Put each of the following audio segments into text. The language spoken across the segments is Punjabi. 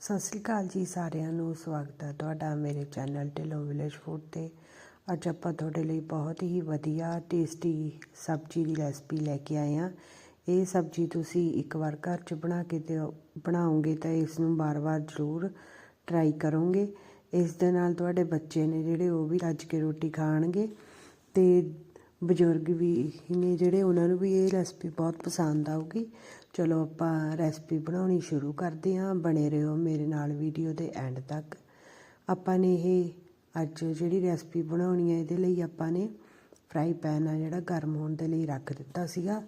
ਸਤਿ ਸ੍ਰੀ ਅਕਾਲ ਜੀ ਸਾਰਿਆਂ ਨੂੰ, ਸਵਾਗਤ ਹੈ ਤੁਹਾਡਾ ਮੇਰੇ ਚੈਨਲ ਢਿੱਲੋਂ ਵਿਲੇਜ ਫੂਡ ਤੇ। ਅੱਜ ਆਪਾਂ ਤੁਹਾਡੇ ਲਈ ਬਹੁਤ ਹੀ ਵਧੀਆ ਟੇਸਟੀ ਸਬਜ਼ੀ ਦੀ ਰੈਸਪੀ ਲੈ ਕੇ ਆਏ ਹਾਂ। ਇਹ ਸਬਜ਼ੀ ਤੁਸੀਂ ਇੱਕ ਵਾਰ ਘਰ 'ਚ ਬਣਾ ਕੇ ਤੇ ਬਣਾਓਗੇ ਤਾਂ ਇਸ ਨੂੰ ਵਾਰ-ਵਾਰ ਜ਼ਰੂਰ ਟਰਾਈ ਕਰੋਗੇ। ਇਸ ਦੇ ਨਾਲ ਤੁਹਾਡੇ ਬੱਚੇ ਨੇ ਜਿਹੜੇ ਉਹ ਵੀ ਰੱਜ ਕੇ ਰੋਟੀ ਖਾਣਗੇ ਤੇ ਬਜ਼ੁਰਗ ਵੀ ਨੇ ਜਿਹੜੇ, ਉਹਨਾਂ ਨੂੰ ਵੀ ਇਹ ਰੈਸਪੀ ਬਹੁਤ ਪਸੰਦ ਆਊਗੀ। ਚਲੋ ਆਪਾਂ ਰੈਸਪੀ ਬਣਾਉਣੀ ਸ਼ੁਰੂ ਕਰਦੇ ਹਾਂ। ਬਣੇ ਰਹੋ ਮੇਰੇ ਨਾਲ ਵੀਡੀਓ ਦੇ ਐਂਡ ਤੱਕ। ਆਪਾਂ ਨੇ ਇਹ ਅੱਜ ਜਿਹੜੀ ਰੈਸਪੀ ਬਣਾਉਣੀ ਹੈ, ਇਹਦੇ ਲਈ ਆਪਾਂ ਨੇ ਫਰਾਈ ਪੈਨ ਆ ਜਿਹੜਾ ਗਰਮ ਹੋਣ ਦੇ ਲਈ ਰੱਖ ਦਿੱਤਾ ਸੀਗਾ।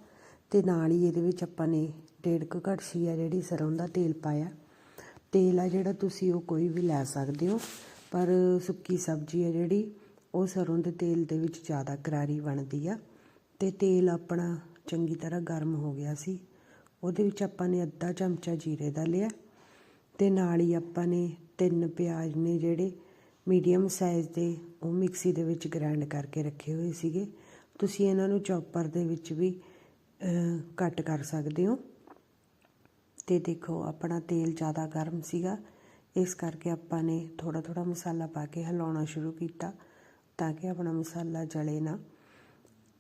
ਤੇ ਨਾਲ ਹੀ ਇਹਦੇ ਵਿੱਚ ਆਪਾਂ ਨੇ ਡੇਢ ਕੁ ਕੜਛੀ ਆ ਜਿਹੜੀ ਸਰੋਂ ਦਾ ਤੇਲ ਪਾਇਆ। ਤੇਲ ਆ ਜਿਹੜਾ ਤੁਸੀਂ ਉਹ ਕੋਈ ਵੀ ਲੈ ਸਕਦੇ ਹੋ, ਪਰ ਸੁੱਕੀ ਸਬਜ਼ੀ ਆ ਜਿਹੜੀ, ਉਹ ਸਰੋਂ ਦੇ ਤੇਲ ਦੇ ਵਿੱਚ ਜ਼ਿਆਦਾ ਕਰਾਰੀ ਬਣਦੀ ਆ। ਤੇ ਤੇਲ ਆਪਣਾ ਚੰਗੀ ਤਰ੍ਹਾਂ ਗਰਮ ਹੋ ਗਿਆ ਸੀ। ਉਹਦੇ ਵਿੱਚ ਆਪਾਂ ਨੇ ਅੱਧਾ ਚਮਚਾ ਜੀਰੇ ਦਾ ਲਿਆ ਤੇ ਨਾਲ ਹੀ ਆਪਾਂ ਨੇ ਤਿੰਨ ਪਿਆਜ਼ ਨੇ ਜਿਹੜੇ ਮੀਡੀਅਮ ਸਾਈਜ਼ ਦੇ ਉਹ ਮਿਕਸੀ ਦੇ ਵਿੱਚ ਗ੍ਰਾਈਂਡ ਕਰਕੇ ਰੱਖੇ ਹੋਏ ਸੀਗੇ। ਤੁਸੀਂ ਇਹਨਾਂ ਨੂੰ ਚੌਪਰ ਦੇ ਵਿੱਚ ਵੀ ਕੱਟ ਕਰ ਸਕਦੇ ਹੋ। ਤੇ ਦੇਖੋ ਆਪਣਾ ਤੇਲ ਜ਼ਿਆਦਾ ਗਰਮ ਸੀਗਾ। ਇਸ ਕਰਕੇ ਆਪਾਂ ਨੇ ਥੋੜਾ ਥੋੜਾ ਮਸਾਲਾ ਪਾ ਕੇ ਹਿਲਾਉਣਾ ਸ਼ੁਰੂ ਕੀਤਾ ਤਾਂ ਕਿ ਆਪਣਾ ਮਸਾਲਾ ਜਲੇ ਨਾ।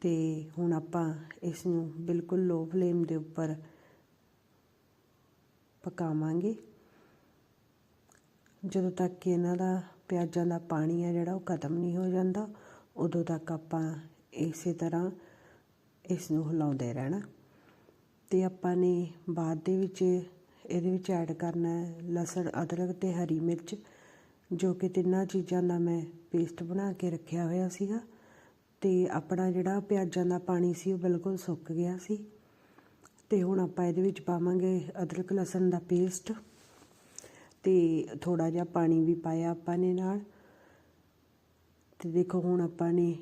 ਤੇ ਹੁਣ ਆਪਾਂ ਇਸ ਨੂੰ ਬਿਲਕੁਲ ਲੋ ਫਲੇਮ ਦੇ ਉੱਪਰ ਪਕਾਵਾਂਗੇ। ਜਦੋਂ ਤੱਕ ਕਿ ਇਹਨਾਂ ਦਾ ਪਿਆਜ਼ਾਂ ਦਾ ਪਾਣੀ ਆ ਜਿਹੜਾ ਉਹ ਖਤਮ ਨਹੀਂ ਹੋ ਜਾਂਦਾ, ਉਦੋਂ ਤੱਕ ਆਪਾਂ ਇਸੇ ਤਰ੍ਹਾਂ ਇਸ ਨੂੰ ਹਿਲਾਉਂਦੇ ਰਹਿਣਾ। ਤੇ ਆਪਾਂ ਨੇ ਬਾਅਦ ਦੇ ਵਿੱਚ ਇਹਦੇ ਵਿੱਚ ਐਡ ਕਰਨਾ ਹੈ ਲਸਣ, ਅਦਰਕ ਤੇ ਹਰੀ ਮਿਰਚ, ਜੋ ਕਿ ਤਿੰਨਾਂ ਚੀਜ਼ਾਂ ਦਾ ਮੈਂ ਪੇਸਟ ਬਣਾ ਕੇ ਰੱਖਿਆ ਹੋਇਆ ਸੀਗਾ। ਤੇ ਆਪਣਾ ਜਿਹੜਾ ਪਿਆਜ਼ਾਂ ਦਾ ਪਾਣੀ ਸੀ ਉਹ ਬਿਲਕੁਲ ਸੁੱਕ ਗਿਆ ਸੀ। ਤੇ ਹੁਣ ਆਪਾਂ ਇਹਦੇ ਵਿੱਚ ਪਾਵਾਂਗੇ ਅਦਰਕ ਲਸਣ ਦਾ ਪੇਸਟ ਤੇ ਥੋੜਾ ਜਿਹਾ ਪਾਣੀ ਵੀ ਪਾਇਆ ਆਪਾਂ ਨੇ ਨਾਲ। ਤੇ ਦੇਖੋ ਹੁਣ ਆਪਾਂ ਨੇ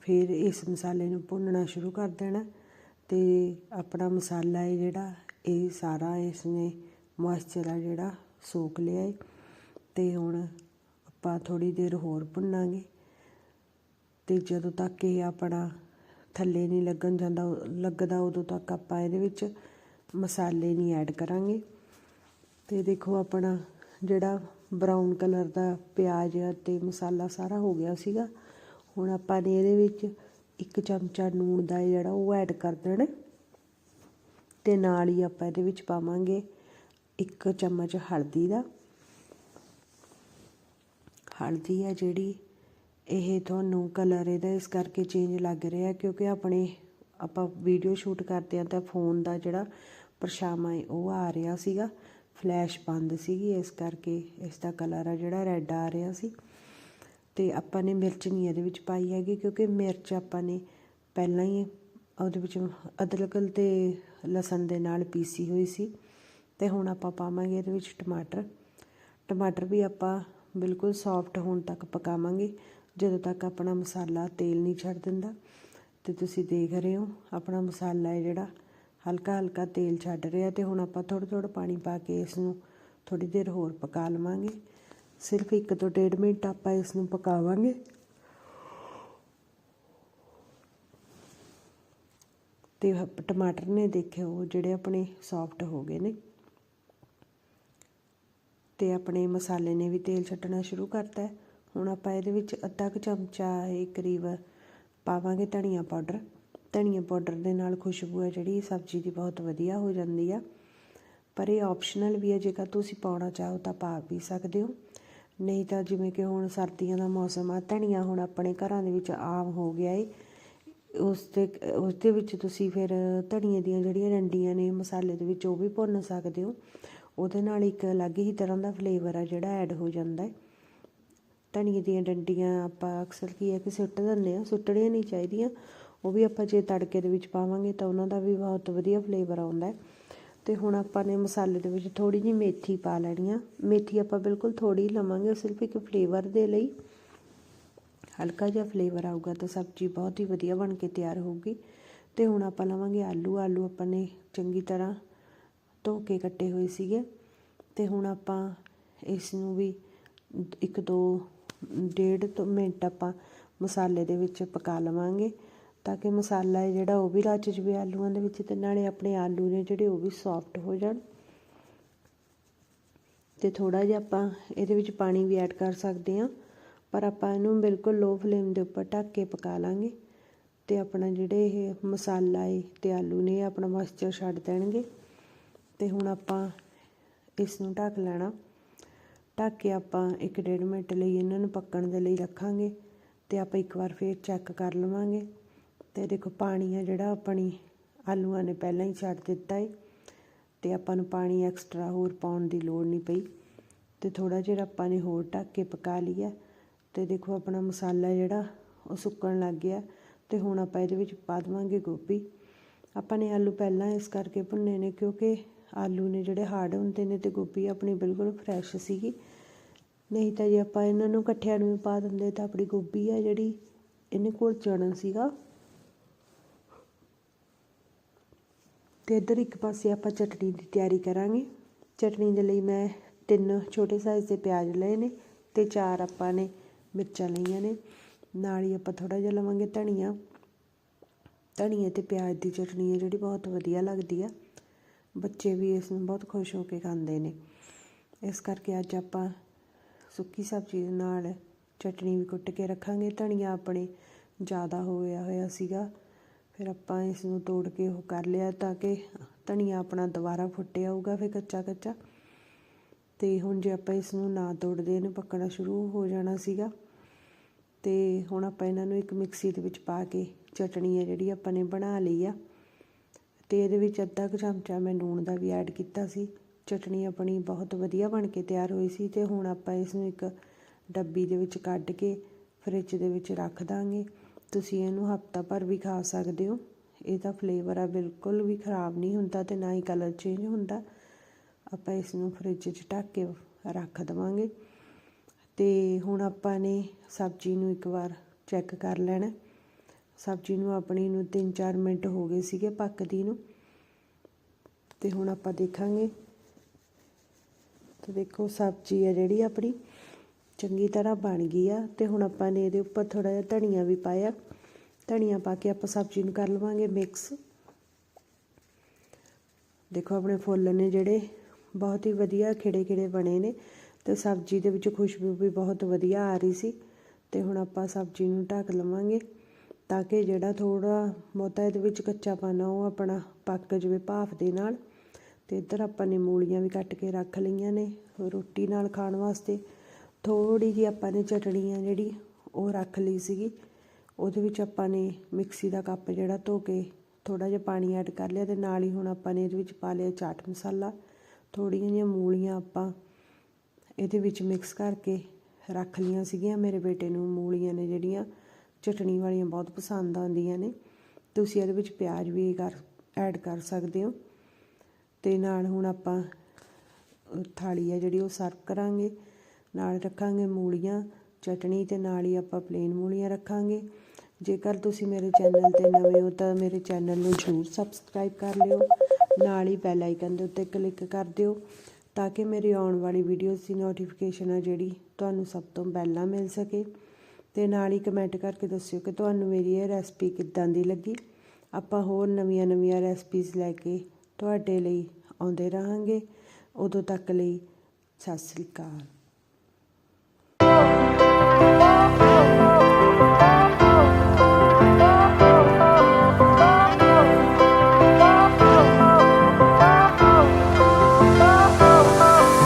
ਫਿਰ ਇਸ ਮਸਾਲੇ ਨੂੰ ਭੁੰਨਣਾ ਸ਼ੁਰੂ ਕਰ ਦੇਣਾ ਤੇ ਆਪਣਾ ਮਸਾਲਾ ਹੈ ਜਿਹੜਾ, ਇਹ ਸਾਰਾ ਇਸ ਨੇ ਮੋਇਸਚਰ ਆ ਜਿਹੜਾ ਸੋਕ ਲਿਆ ਹੈ। ਤੇ ਹੁਣ ਆਪਾਂ ਥੋੜੀ ਦੇਰ ਹੋਰ ਭੁੰਨਾਂਗੇ। ਤੇ ਜਦੋਂ ਤੱਕ ਇਹ ਆਪਣਾ ਥੱਲੇ ਨਹੀਂ ਲੱਗਣ ਜਾਂਦਾ, ਲੱਗਦਾ ਉਦੋਂ ਤੱਕ ਆਪਾਂ ਇਹਦੇ ਵਿੱਚ ਮਸਾਲੇ ਨਹੀਂ ਐਡ ਕਰਾਂਗੇ। ਤੇ ਦੇਖੋ ਆਪਣਾ ਜਿਹੜਾ ਬਰਾਊਨ ਕਲਰ ਦਾ ਪਿਆਜ਼ ਤੇ ਮਸਾਲਾ ਸਾਰਾ ਹੋ ਗਿਆ ਸੀਗਾ, ਹੁਣ ਆਪਾਂ ਨੇ ਇਹਦੇ ਵਿੱਚ ਇੱਕ ਚਮਚਾ ਨੂਣ ਦਾ ਜਿਹੜਾ ਉਹ ਐਡ ਕਰ ਦੇਣਾ। ਤੇ ਨਾਲ ਹੀ ਆਪਾਂ ਇਹਦੇ ਵਿੱਚ ਪਾਵਾਂਗੇ ਇੱਕ ਚਮਚ ਹਲਦੀ ਦਾ। ਹਲਦੀ ਆ ਜਿਹੜੀ ਇਹ ਤੁਹਾਨੂੰ ਕਲਰ ਇਹਦਾ ਇਸ ਕਰਕੇ ਚੇਂਜ ਲੱਗ ਰਿਹਾ ਕਿਉਂਕਿ ਆਪਣੇ ਆਪਾਂ ਵੀਡੀਓ ਸ਼ੂਟ ਕਰਦੇ ਆ ਤਾਂ ਫੋਨ ਦਾ ਜਿਹੜਾ ਪਰਛਾਵਾਂ ਹੈ ਉਹ ਆ ਰਿਹਾ ਸੀਗਾ ਫਲੈਸ਼ ਬੰਦ ਸੀਗੀ, ਇਸ ਕਰਕੇ ਇਸ ਦਾ ਕਲਰ ਆ ਜਿਹੜਾ ਰੈੱਡ ਆ ਰਿਹਾ ਸੀ। ਤੇ ਆਪਾਂ ਨੇ ਮਿਰਚ ਨਹੀਂ ਇਹਦੇ ਵਿੱਚ ਪਾਈ ਹੈਗੀ ਕਿਉਂਕਿ ਮਿਰਚ ਆਪਾਂ ਨੇ ਪਹਿਲਾਂ ਹੀ ਉਹਦੇ ਵਿੱਚ ਅਦਰਕ ਤੇ ਲਸਣ ਦੇ ਨਾਲ ਪੀਸੀ ਹੋਈ ਸੀ। ਤੇ ਹੁਣ ਆਪਾਂ ਪਾਵਾਂਗੇ ਇਹਦੇ ਵਿੱਚ ਟਮਾਟਰ। ਟਮਾਟਰ ਵੀ ਆਪਾਂ ਬਿਲਕੁਲ ਸੌਫਟ ਹੋਣ ਤੱਕ ਪਕਾਵਾਂਗੇ। ਜਦੋਂ ਤੱਕ ਆਪਣਾ ਮਸਾਲਾ ਤੇਲ ਨਹੀਂ ਛੱਡ ਦਿੰਦਾ ਤੇ ਤੁਸੀਂ ਦੇਖ ਰਹੇ ਹੋ ਆਪਣਾ ਮਸਾਲਾ ਹੈ ਜਿਹੜਾ, ਹਲਕਾ ਹਲਕਾ ਤੇਲ ਛੱਡ ਰਿਹਾ ਤੇ ਹੁਣ ਆਪਾਂ ਥੋੜਾ ਥੋੜਾ ਪਾਣੀ ਪਾ ਕੇ ਇਸ ਨੂੰ ਥੋੜੀ ਦੇਰ ਹੋਰ ਪਕਾ ਲਵਾਂਗੇ। ਸਿਰਫ 1 ਤੋਂ 1.5 ਮਿੰਟ ਆਪਾਂ ਇਸ ਨੂੰ ਪਕਾਵਾਂਗੇ। ਤੇ ਟਮਾਟਰ ਨੇ ਦੇਖਿਓ ਜਿਹੜੇ ਆਪਣੇ ਸੌਫਟ ਹੋ ਗਏ ਨੇ। ਤੇ ਆਪਣੇ ਮਸਾਲੇ ਨੇ ਵੀ ਤੇਲ ਛੱਡਣਾ ਸ਼ੁਰੂ ਕਰਤਾ ਹੈ। ਹੁਣ ਆਪਾਂ ਇਹਦੇ ਵਿੱਚ ਅੱਧਾ ਕੁ ਚਮਚਾ ਇਹ ਕਰੀਬ ਪਾਵਾਂਗੇ ਧਨੀਆ ਪਾਊਡਰ। ਧਨੀਆ ਪਾਊਡਰ ਦੇ ਨਾਲ ਖੁਸ਼ਬੂ ਹੈ ਜਿਹੜੀ, ਸਬਜ਼ੀ ਦੀ ਬਹੁਤ ਵਧੀਆ ਹੋ ਜਾਂਦੀ ਆ। ਪਰ ਇਹ ਆਪਸ਼ਨਲ ਵੀ ਹੈ ਜੇਕਰ ਤੁਸੀਂ ਪਾਉਣਾ ਚਾਹੋ ਤਾਂ ਪਾ ਵੀ ਸਕਦੇ ਹੋ। ਨਹੀਂ ਤਾਂ ਜਿਵੇਂ ਕਿ ਹੁਣ ਸਰਦੀਆਂ ਦਾ ਮੌਸਮ ਆ, ਧਨੀਆ ਹੁਣ ਆਪਣੇ ਘਰਾਂ ਦੇ ਵਿੱਚ ਆਮ ਹੋ ਗਿਆ ਏ। ਉਸ ਦੇ ਉਸ ਦੇ ਵਿੱਚ ਤੁਸੀਂ ਫਿਰ ਧਨੀਏ ਦੀਆਂ ਜਿਹੜੀਆਂ ਡੰਡੀਆਂ ਨੇ, ਮਸਾਲੇ ਦੇ ਵਿੱਚ ਉਹ ਵੀ ਭੁੰਨ ਸਕਦੇ ਹੋ। ਉਹਦੇ ਨਾਲ ਇੱਕ ਅਲੱਗ ਹੀ ਤਰ੍ਹਾਂ ਦਾ ਫਲੇਵਰ ਆ ਜਿਹੜਾ ਐਡ ਹੋ ਜਾਂਦਾ ਹੈ ਧਨੀਏ ਦੀਆਂ ਡੰਡੀਆਂ ਆਪਾਂ ਅਕਸਰ ਕੀ ਹੈ ਕਿ ਸੁੱਟ ਦਿੰਦੇ ਆ ਸੁੱਟਣੀਆਂ ਨਹੀਂ ਚਾਹੀਦੀਆਂ। ਉਹ ਵੀ ਆਪਾਂ ਜੇ ਤੜਕੇ ਦੇ ਵਿੱਚ ਪਾਵਾਂਗੇ ਤਾਂ ਉਹਨਾਂ ਦਾ ਵੀ ਬਹੁਤ ਵਧੀਆ ਫਲੇਵਰ ਆਉਂਦਾ ਹੈ। ਤੇ ਹੁਣ ਆਪਾਂ ਨੇ ਮਸਾਲੇ ਦੇ ਵਿੱਚ ਥੋੜੀ ਜਿਹੀ ਮੇਥੀ ਪਾ ਲੈਣੀ ਆ। ਮੇਥੀ ਆਪਾਂ ਬਿਲਕੁਲ ਥੋੜੀ ਲਵਾਂਗੇ ਸਿਰਫ ਇੱਕ ਫਲੇਵਰ ਦੇ ਲਈ। ਹਲਕਾ ਜਿਹਾ ਫਲੇਵਰ ਆਊਗਾ ਤਾਂ ਸਬਜ਼ੀ ਬਹੁਤ ਹੀ ਵਧੀਆ ਬਣ ਕੇ ਤਿਆਰ ਹੋਊਗੀ। ਤੇ ਹੁਣ ਆਪਾਂ ਲਵਾਂਗੇ ਆਲੂ। ਆਲੂ ਆਪਾਂ ਨੇ ਚੰਗੀ ਤਰ੍ਹਾਂ ਧੋ ਕੇ ਕੱਟੇ ਹੋਏ ਸੀਗੇ। ਤੇ ਹੁਣ ਆਪਾਂ ਇਸ ਨੂੰ ਵੀ ਇੱਕ ਦੋ ਡੇਢ ਤੋਂ ਮਿੰਟ ਆਪਾਂ ਮਸਾਲੇ ਦੇ ਵਿੱਚ ਪਕਾ ਲਵਾਂਗੇ ਤਾਂ ਕਿ ਮਸਾਲਾ ਹੈ ਜਿਹੜਾ ਉਹ ਵੀ ਰਚ ਜਵੇ ਆਲੂਆਂ ਦੇ ਵਿੱਚ ਤੇ ਨਾਲੇ ਆਪਣੇ ਆਲੂ ਨੇ ਜਿਹੜੇ ਉਹ ਵੀ ਸੌਫਟ ਹੋ ਜਾਣ। ਤੇ ਥੋੜਾ ਜਿਹਾ ਆਪਾਂ ਇਹਦੇ ਵਿੱਚ ਪਾਣੀ ਵੀ ਐਡ ਕਰ ਸਕਦੇ ਹਾਂ। ਪਰ ਆਪਾਂ ਇਹਨੂੰ ਬਿਲਕੁਲ ਲੋ ਫਲੇਮ ਦੇ ਉੱਪਰ ਢੱਕ ਕੇ ਪਕਾ ਲਾਂਗੇ ਤੇ ਆਪਣਾ ਜਿਹੜੇ ਇਹ ਮਸਾਲਾ ਹੈ ਤੇ ਆਲੂ ਨੇ ਇਹ ਆਪਣਾ ਮੋਇਸਚਰ ਛੱਡ ਦੇਣਗੇ। ਤੇ ਹੁਣ ਆਪਾਂ ਇਸ ਨੂੰ ਢੱਕ ਲੈਣਾ। ਢੱਕ ਕੇ ਆਪਾਂ 1.5 ਮਿੰਟ ਲਈ ਇਹਨਾਂ ਨੂੰ ਪੱਕਣ ਦੇ ਲਈ ਰੱਖਾਂਗੇ ਤੇ ਆਪਾਂ ਇੱਕ ਵਾਰ ਫੇਰ ਚੈੱਕ ਕਰ ਲਵਾਂਗੇ। ਤੇ ਦੇਖੋ, ਪਾਣੀ ਆ ਜਿਹੜਾ ਆਪਣੀ ਆਲੂਆਂ ਨੇ ਪਹਿਲਾਂ ਹੀ ਛੱਡ ਦਿੱਤਾ ਏ ਤੇ ਆਪਾਂ ਨੂੰ ਪਾਣੀ ਐਕਸਟਰਾ ਹੋਰ ਪਾਉਣ ਦੀ ਲੋੜ ਨਹੀਂ ਪਈ। ਤੇ ਥੋੜਾ ਜਿਹਾ ਆਪਾਂ ਨੇ ਹੋਰ ਢੱਕ ਕੇ ਪਕਾ ਲਿਆ। ਤੇ ਦੇਖੋ, ਆਪਣਾ ਮਸਾਲਾ ਜਿਹੜਾ ਉਹ ਸੁੱਕਣ ਲੱਗ ਗਿਆ ਤੇ ਹੁਣ ਆਪਾਂ ਇਹਦੇ ਵਿੱਚ ਪਾ ਦੇਵਾਂਗੇ ਗੋਭੀ। ਆਪਾਂ ਨੇ ਆਲੂ ਪਹਿਲਾਂ ਇਸ ਕਰਕੇ ਭੁੰਨੇ ਨੇ ਕਿਉਂਕਿ ਆਲੂ ਨੇ ਜਿਹੜੇ ਹਾਰਡ ਹੁੰਦੇ ਨੇ ਤੇ ਗੋਭੀ ਆਪਣੀ ਬਿਲਕੁਲ ਫਰੈਸ਼ ਸੀਗੀ। ਨਹੀਂ ਤਾਂ ਜੇ ਆਪਾਂ ਇਹਨਾਂ ਨੂੰ ਇਕੱਠਿਆਂ ਨੂੰ ਪਾ ਦਿੰਦੇ ਤਾਂ ਆਪਣੀ ਗੋਭੀ ਆ ਜਿਹੜੀ ਇਹਨੇ ਕੋਲ ਜਾਣਾ ਸੀਗਾ। ਤੇ ਇੱਧਰ ਇੱਕ ਪਾਸੇ ਆਪਾਂ ਚਟਣੀ ਦੀ ਤਿਆਰੀ ਕਰਾਂਗੇ। ਚਟਨੀ ਦੇ ਲਈ ਮੈਂ ਤਿੰਨ ਛੋਟੇ ਸਾਈਜ਼ ਦੇ ਪਿਆਜ਼ ਲਏ ਨੇ ਤੇ ਚਾਰ ਆਪਾਂ ਨੇ ਮਿਰਚਾਂ ਲਈਆਂ ਨੇ। ਨਾਲ ਹੀ ਆਪਾਂ ਥੋੜਾ ਜਿਹਾ ਲਵਾਂਗੇ ਧਨੀਆ। ਧਨੀਏ ਤੇ ਪਿਆਜ਼ ਦੀ ਚਟਨੀ ਹੈ ਜਿਹੜੀ ਬਹੁਤ ਵਧੀਆ ਲੱਗਦੀ ਆ। ਬੱਚੇ ਵੀ ਇਸ ਨੂੰ ਬਹੁਤ ਖੁਸ਼ ਹੋ ਕੇ ਖਾਂਦੇ ਨੇ। ਇਸ ਕਰਕੇ ਅੱਜ ਆਪਾਂ ਸੁੱਕੀ ਸਬਜ਼ੀ ਦੇ ਨਾਲ ਚਟਣੀ ਵੀ ਕੁੱਟ ਕੇ ਰੱਖਾਂਗੇ। ਧਨੀਆ ਆਪਣੇ ਜ਼ਿਆਦਾ ਹੋਇਆ ਹੋਇਆ ਸੀਗਾ। ਫਿਰ ਆਪਾਂ ਇਸ ਨੂੰ ਤੋੜ ਕੇ ਉਹ ਕਰ ਲਿਆ ਤਾਂ ਕਿ ਧਨੀਆ ਆਪਣਾ ਦੁਬਾਰਾ ਫੁੱਟਿਆ ਆਊਗਾ ਫਿਰ ਕੱਚਾ ਕੱਚਾ। ਤੇ ਹੁਣ ਜੇ ਆਪਾਂ ਇਸ ਨੂੰ ਨਾ ਤੋੜਦੇ, ਇਹਨੂੰ ਪੱਕਣਾ ਸ਼ੁਰੂ ਹੋ ਜਾਣਾ ਸੀਗਾ। ਤੇ ਹੁਣ ਆਪਾਂ ਇਹਨਾਂ ਨੂੰ ਇੱਕ ਮਿਕਸੀ ਦੇ ਵਿੱਚ ਪਾ ਕੇ ਚਟਣੀ ਹੈ ਜਿਹੜੀ ਆਪਾਂ ਨੇ ਬਣਾ ਲਈ ਆ। ਅਤੇ ਇਹਦੇ ਵਿੱਚ ਅੱਧਾ ਕੁ ਚਮਚਾ ਮੈਂ ਲੂਣ ਦਾ ਵੀ ਐਡ ਕੀਤਾ ਸੀ। ਚਟਣੀ ਆਪਣੀ ਬਹੁਤ ਵਧੀਆ ਬਣ ਕੇ ਤਿਆਰ ਹੋਈ ਸੀ ਤੇ ਹੁਣ ਆਪਾਂ ਇਸ ਨੂੰ ਇੱਕ ਡੱਬੀ ਦੇ ਵਿੱਚ ਕੱਢ ਕੇ ਫ੍ਰਿਜ ਦੇ ਵਿੱਚ ਰੱਖ ਦਾਂਗੇ। ਤੁਸੀਂ ਇਹਨੂੰ ਹਫਤਾ ਭਰ ਵੀ ਖਾ ਸਕਦੇ ਹੋ। ਇਹਦਾ ਫਲੇਵਰ ਆ ਬਿਲਕੁਲ ਵੀ ਖਰਾਬ ਨਹੀਂ ਹੁੰਦਾ ਤੇ ਨਾ ਹੀ ਕਲਰ ਚੇਂਜ ਹੁੰਦਾ। ਆਪਾਂ ਇਸ ਨੂੰ ਫ੍ਰਿਜ 'ਚ ਢੱਕ ਕੇ ਰੱਖ ਦੇਵਾਂਗੇ। ਤੇ ਹੁਣ ਆਪਾਂ ਨੇ ਸਬਜ਼ੀ ਨੂੰ ਇੱਕ ਵਾਰ ਚੈੱਕ ਕਰ ਲੈਣਾ। ਸਬਜ਼ੀ ਨੂੰ ਆਪਣੀ ਨੂੰ 3-4 ਮਿੰਟ ਹੋ ਗਏ ਸੀਗੇ ਪੱਕਦੀ ਨੂੰ। ਤੇ ਹੁਣ ਆਪਾਂ ਦੇਖਾਂਗੇ। ਤੇ ਦੇਖੋ ਸਬਜ਼ੀ ਆ ਜਿਹੜੀ ਆਪਣੀ, ਚੰਗੀ ਤਰ੍ਹਾਂ ਬਣ ਗਈ ਆ। ਤੇ ਹੁਣ ਆਪਾਂ ਨੇ ਇਹਦੇ ਉੱਪਰ ਥੋੜਾ ਜਿਹਾ ਧਨੀਆ ਵੀ ਪਾਇਆ। ਧਨੀਆ ਪਾ ਕੇ ਆਪਾਂ ਸਬਜ਼ੀ ਨੂੰ ਕਰ ਲਵਾਂਗੇ ਮਿਕਸ ਦੇਖੋ ਆਪਣੇ ਫੁੱਲ ਨੇ ਜਿਹੜੇ ਬਹੁਤ ਹੀ ਵਧੀਆ ਖਿੜੇ ਖਿੜੇ ਬਣੇ ਨੇ। ਤੇ ਸਬਜ਼ੀ ਦੇ ਵਿੱਚ ਖੁਸ਼ਬੂ ਵੀ ਬਹੁਤ ਵਧੀਆ ਆ ਰਹੀ ਸੀ। ਤੇ ਹੁਣ ਆਪਾਂ ਸਬਜ਼ੀ ਨੂੰ ਢੱਕ ਲਵਾਂਗੇ। ਤਾਂ ਕਿ ਜਿਹੜਾ ਥੋੜ੍ਹਾ ਬਹੁਤਾ ਇਹਦੇ ਵਿੱਚ ਕੱਚਾ ਪਾਣਾ ਉਹ ਆਪਣਾ ਪੱਕ ਜਾਵੇ ਭਾਫ ਦੇ ਨਾਲ। ਅਤੇ ਇੱਧਰ ਆਪਾਂ ਨੇ ਮੂਲੀਆਂ ਵੀ ਕੱਟ ਕੇ ਰੱਖ ਲਈਆਂ ਨੇ ਰੋਟੀ ਨਾਲ ਖਾਣ ਵਾਸਤੇ। ਥੋੜ੍ਹੀ ਜਿਹੀ ਆਪਾਂ ਨੇ ਚਟਣੀ ਆ ਜਿਹੜੀ ਉਹ ਰੱਖ ਲਈ ਸੀਗੀ। ਉਹਦੇ ਵਿੱਚ ਆਪਾਂ ਨੇ ਮਿਕਸੀ ਦਾ ਕੱਪ ਜਿਹੜਾ ਧੋ ਕੇ ਥੋੜਾ ਜਿਹਾ ਪਾਣੀ ਐਡ ਕਰ ਲਿਆ ਤੇ ਨਾਲ ਹੀ ਹੁਣ ਆਪਾਂ ਨੇ ਇਹਦੇ ਵਿੱਚ ਪਾ ਲਿਆ ਚਾਟ ਮਸਾਲਾ। ਥੋੜੀਆਂ ਜਿਹੀਆਂ ਮੂਲੀਆਂ ਆਪਾਂ ਇਹਦੇ ਵਿੱਚ ਮਿਕਸ ਕਰਕੇ ਰੱਖ ਲਈਆਂ ਸੀਗੀਆਂ। ਮੇਰੇ ਬੇਟੇ ਨੂੰ ਮੂਲੀਆਂ ਨੇ ਜਿਹੜੀਆਂ ਚਟਣੀ ਵਾਲੀਆਂ ਬਹੁਤ ਪਸੰਦ ਆਉਂਦੀਆਂ ਨੇ। ਤੁਸੀਂ ਇਹਦੇ ਵਿੱਚ ਪਿਆਜ਼ ਵੀ ਕਰ ਐਡ ਕਰ ਸਕਦੇ ਹੋ। ਤੇ ਨਾਲ ਹੁਣ ਆਪਾਂ ਥਾਲੀ ਆ ਜਿਹੜੀ ਉਹ ਸਰਵ ਕਰਾਂਗੇ। ਨਾਲ ਰੱਖਾਂਗੇ ਮੂਲੀਆਂ, ਚਟਣੀ ਤੇ ਨਾਲ ਹੀ ਆਪਾਂ ਪਲੇਨ ਮੂਲੀਆਂ ਰੱਖਾਂਗੇ। ਜੇਕਰ ਤੁਸੀਂ ਮੇਰੇ ਚੈਨਲ ਤੇ ਨਵੇਂ ਹੋ ਤਾਂ ਮੇਰੇ ਚੈਨਲ ਨੂੰ ਜ਼ਰੂਰ ਸਬਸਕ੍ਰਾਈਬ ਕਰ ਲਿਓ। ਨਾਲ ਹੀ ਬੈਲ ਆਈਕਨ ਦੇ ਉੱਤੇ ਕਲਿੱਕ ਕਰ ਦਿਓ ਤਾਂ ਕਿ ਮੇਰੀ ਆਉਣ ਵਾਲੀ ਵੀਡੀਓਜ਼ ਦੀ ਨੋਟੀਫਿਕੇਸ਼ਨ ਆ ਜਿਹੜੀ ਤੁਹਾਨੂੰ ਸਭ ਤੋਂ ਪਹਿਲਾਂ ਮਿਲ ਸਕੇ। ਤੇ ਨਾਲ ਹੀ ਕਮੈਂਟ ਕਰਕੇ ਦੱਸਿਓ ਕਿ ਤੁਹਾਨੂੰ ਮੇਰੀ ਇਹ ਰੈਸਪੀ ਕਿੱਦਾਂ ਦੀ ਲੱਗੀ। ਆਪਾਂ ਹੋਰ ਨਵੀਆਂ ਨਵੀਆਂ ਰੈਸਪੀਜ਼ ਲੈ ਕੇ ਤੁਹਾਡੇ ਲਈ ਆਉਂਦੇ ਰਹਾਂਗੇ। ਉਦੋਂ ਤੱਕ ਲਈ ਸਤਿ ਸ੍ਰੀ ਅਕਾਲ।